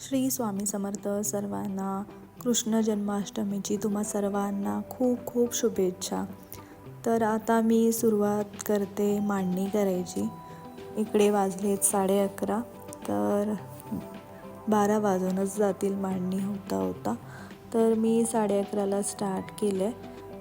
श्री स्वामी समर्थ सर्वांना कृष्ण जन्माष्टमीची तुम्हा सर्वांना खूप खूप शुभेच्छा. तर आता मी सुरुवात करते मांडणी करायची. इकडे वाजलेत साडे अकरा. तर बारा वाजूनच जातील मांडणी होता होता. तर मी साडे अकराला स्टार्ट केलं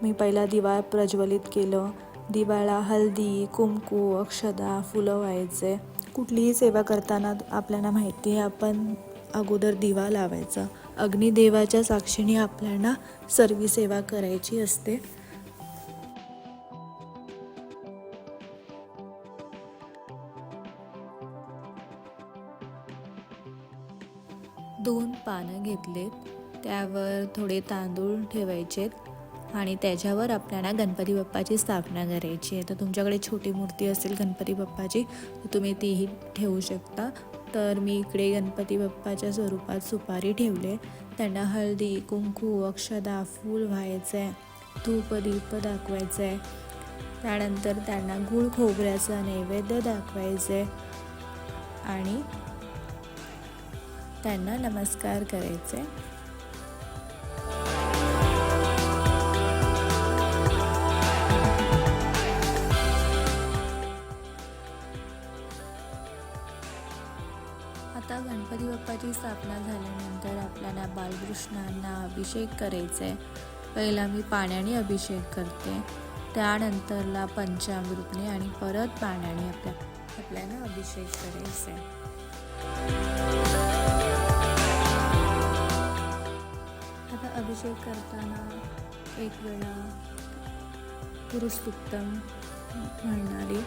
मी पहिला दिवा प्रज्वलित केलं. दिवाळा हळदी कुंकू अक्षदा फुलं व्हायचे. कुठलीही सेवा करताना आपल्याला माहिती आहे आपण अगोदर दिवा लावायचा. अग्निदेवाच्या साक्षीने आपल्याला सर्व सेवा करायची असते. दोन पानं घेतलेत. त्यावर थोडे तांदूळ ठेवायचेत आणि त्याच्यावर आपल्याला गणपती बाप्पाची स्थापना करायची आहे. तर तुमच्याकडे छोटी मूर्ती असेल गणपती बाप्पाची तर तुम्ही तीही ठेवू शकता. तर मी इकडे गणपती बाप्पाच्या स्वरूपात सुपारी ठेवले. त्यांना हळदी कुंकू अक्षदा फूल व्हायचं आहे धूप दीप दाखवायचं. आहे त्यानंतर त्यांना गुळ खोबऱ्याचा नैवेद्य दाखवायचं आहे आणि त्यांना नमस्कार करायचे. आता गणपती बाप्पाची स्थापना झाल्यानंतर आपल्याला बालकृष्णांना अभिषेक करायचा आहे पहिला मी पाण्याने अभिषेक करते. त्यानंतरला पंचामृतने आणि परत पाण्याने आपल्या आपल्याला अभिषेक करायचा आहे आता अभिषेक करताना एक वेळा पुरुषोत्तम म्हणणारी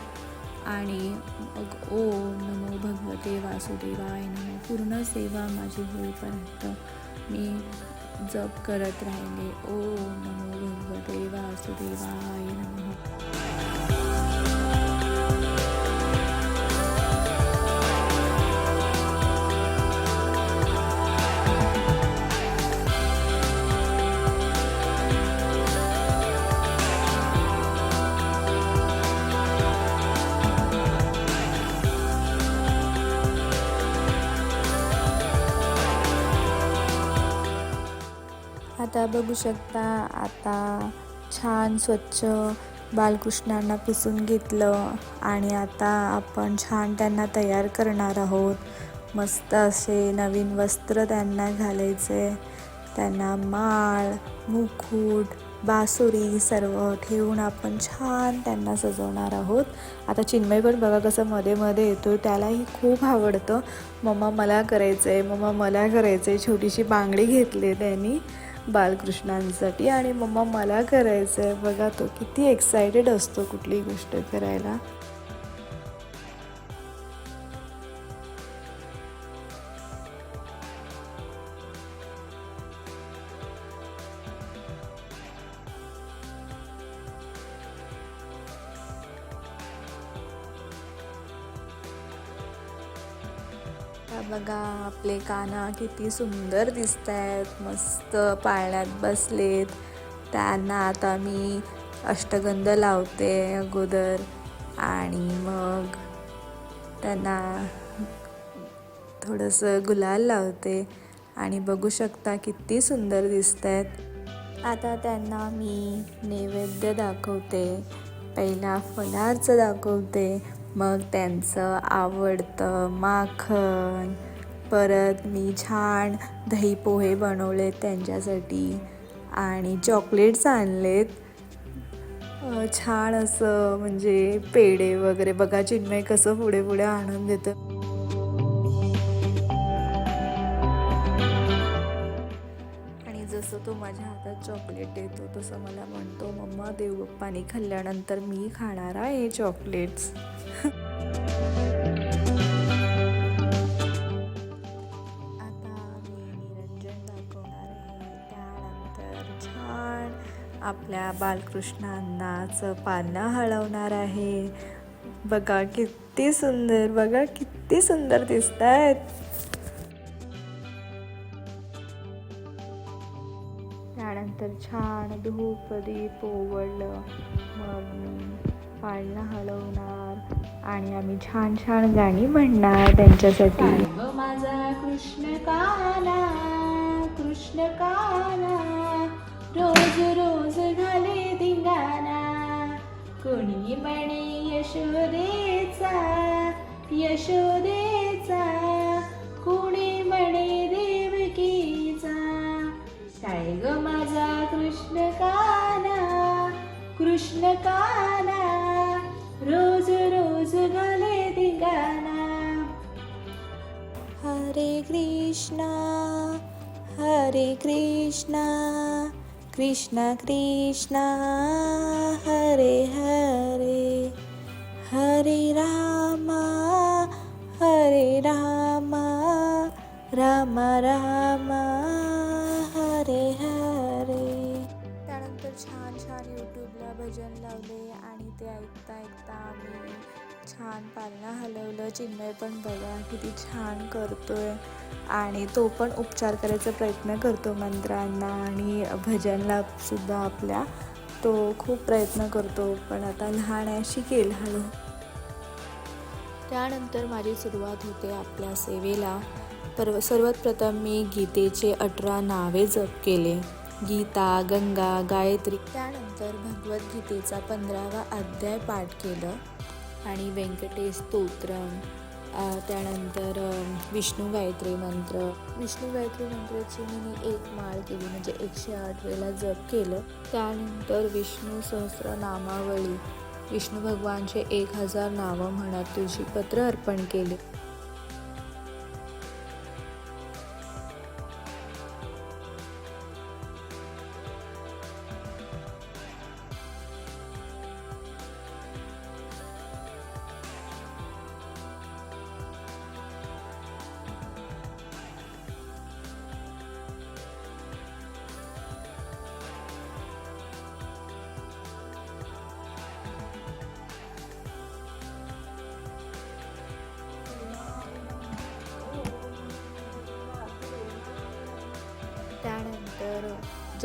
आणि मग ओम नमो भगवते वासुदेवाय नमो. पूर्ण सेवा माझी होईपर्यंत मी जप करत राहिले. ओम नमो भगवते वासुदेवाय नमो. बघू शकता. आता छान स्वच्छ बालकृष्णांना पुसून घेतलं आणि आता आपण छान त्यांना तयार करणार आहोत. मस्त असे नवीन वस्त्र त्यांना घालायचे. त्यांना माळ मुकुट बासुरी सर्व ठेवून आपण छान त्यांना सजवणार आहोत. आता चिन्मय पण बघा कसं मध्ये मध्ये येतो त्यालाही खूप आवडतं. मम्मा मला करायचं आहे मम्मा मला करायचं आहे छोटीशी बांगडी घेतली त्यांनी. बालकृष्णांसाठी आणि मम्मा मला करायचं आहे बघा तो किती एक्सायटेड असतो कुठली गोष्ट करायला. आता बघा आपले काना किती सुंदर दिसत आहेत मस्त पाळण्यात बसलेत. त्यांना आता मी अष्टगंध लावते अगोदर आणि मग त्यांना थोडंसं गुलाल लावते आणि बघू शकता किती सुंदर दिसत आहेत आता त्यांना मी नैवेद्य दाखवते पहिला फलारचं दाखवते मग त्यांचं आवडतं माखन परत मी छान दही पोहे बनवले त्यांच्यासाठी आणि चॉकलेट्स आणलेत. छान असं म्हणजे पेढे वगैरे. बघा चिन्मय कसं पुढे पुढे आणून देतं. चॉकलेट देतो तसं मला म्हणतो मम्मा देवबाप्पानी खाल्ल्यानंतर मी खाणार आहे चॉकलेट्स आता मी निरंजन दाखवणार आहे. त्यानंतर छान आपल्या बालकृष्णांनाचं पानं हळवणार आहे. बघा किती सुंदर बघा किती सुंदर दिसत आहेत त्यानंतर छान धूप दीप ओवळलं. मग मी पाळणं हलवणार आणि आम्ही छान छान गाणी म्हणणार त्यांच्यासाठी. माझा कृष्ण काना कृष्ण काना रोज रोज घाले धिंगाणा. कोणी म्हणे यशोदेचा यशोदेचा कुणी म्हणे देवकीचा. काय ग कृष्ण काना कृष्ण काना रोज रोज घाले धिंगाणा हरे कृष्णा हरे कृष्णा कृष्ण कृष्णा हरे हरे। हरे रामा हरे रामा राम राम हरे हरे छान छान यूट्यूबला भजन लावले आणि ते ऐकता ऐकता आम्ही छान पालना हलवलं. चिन्मय पण बघा किती छान करतोय. आणि तो पण उपचार करायचा प्रयत्न करतो मंत्रांना आणि भजनला सुद्धा आपल्या. तो खूप प्रयत्न करतो पण आता लहान आहे शिकेल हळू. त्यानंतर माझी सुरुवात होते आपल्या सेवेला. पर सर्वात प्रथम मी गीतेचे अठरा नावे जप केले. गीता गंगा गायत्री. त्यानंतर भगवद्गीतेचा पंधरावा अध्याय पाठ केलं आणि व्यंकटेश स्तोत्रम त्यानंतर विष्णू गायत्री मंत्र. विष्णू गायत्री मंत्राची मी एक माळ केली म्हणजे एकशे आठ वेळेला जप केलं. त्यानंतर विष्णू सहस्रनामावळी विष्णू भगवानचे एक हजार नावं म्हणत तुळशीपत्र अर्पण केले.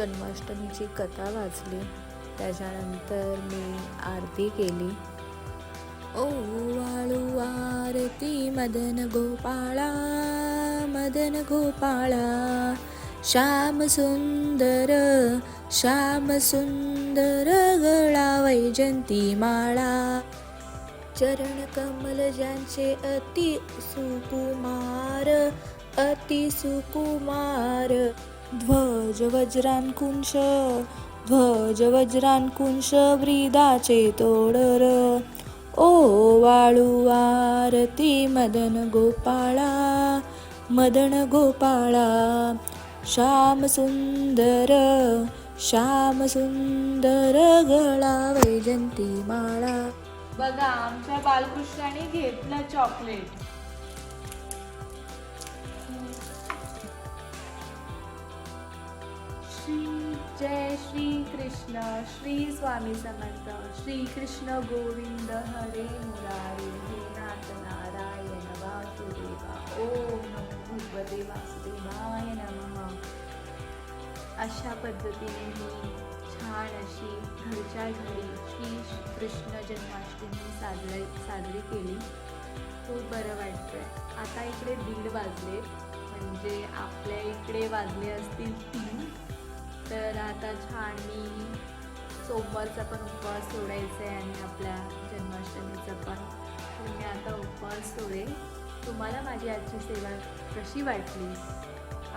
जन्माष्टमीची कथा वाचली. त्याच्यानंतर मी आरती केली. ओ वाळू आरती मदन गोपाळा मदन गोपाळा श्याम सुंदर श्याम सुंदर गळा वैजंती माळा. चरण कमल ज्यांचे अति सुकुमार अति सुकुमार ध्वज वज्रांकुंश ध्वज वज्रांकुंश ब्रीदाचे तोडर ओ वाळू आरती मदन गोपाळा मदन गोपाळा श्याम सुंदर श्याम सुंदर गळा वैजंती माळा. बघा आमच्या बालकृष्णाने घेतलं चॉकलेट श्री जय श्री कृष्ण श्री स्वामी समर्थ श्री कृष्ण गोविंद हरे मुरारी हे नाथ नारायण वासुदेवा ओम नमो भगवते वासुदेवाय नमः. अशा पद्धतीने मी छान अशी घरच्या घरी श्री कृष्ण जन्माष्टमी साजरी साजरी केली. खूप बरं वाटतंय. आता इकडे दीड वाजले म्हणजे आपल्या इकडे वाजले असतील तीन. तर आता छान मी सोमवारचा पण उपवास सोडायचा आहे आणि आपल्या जन्माष्टमीचा पण. तर मी आता उपवास सोडेल तुम्हाला माझी आजची सेवा कशी वाटली?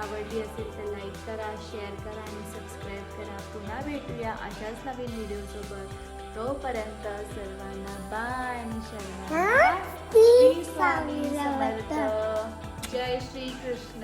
आवडली असेल तर लाईक करा शेअर करा आणि सबस्क्राईब करा. पुन्हा भेटूया अशाच नवीन व्हिडिओसोबत तोपर्यंत सर्वांना बाय आणि जय श्री कृष्ण.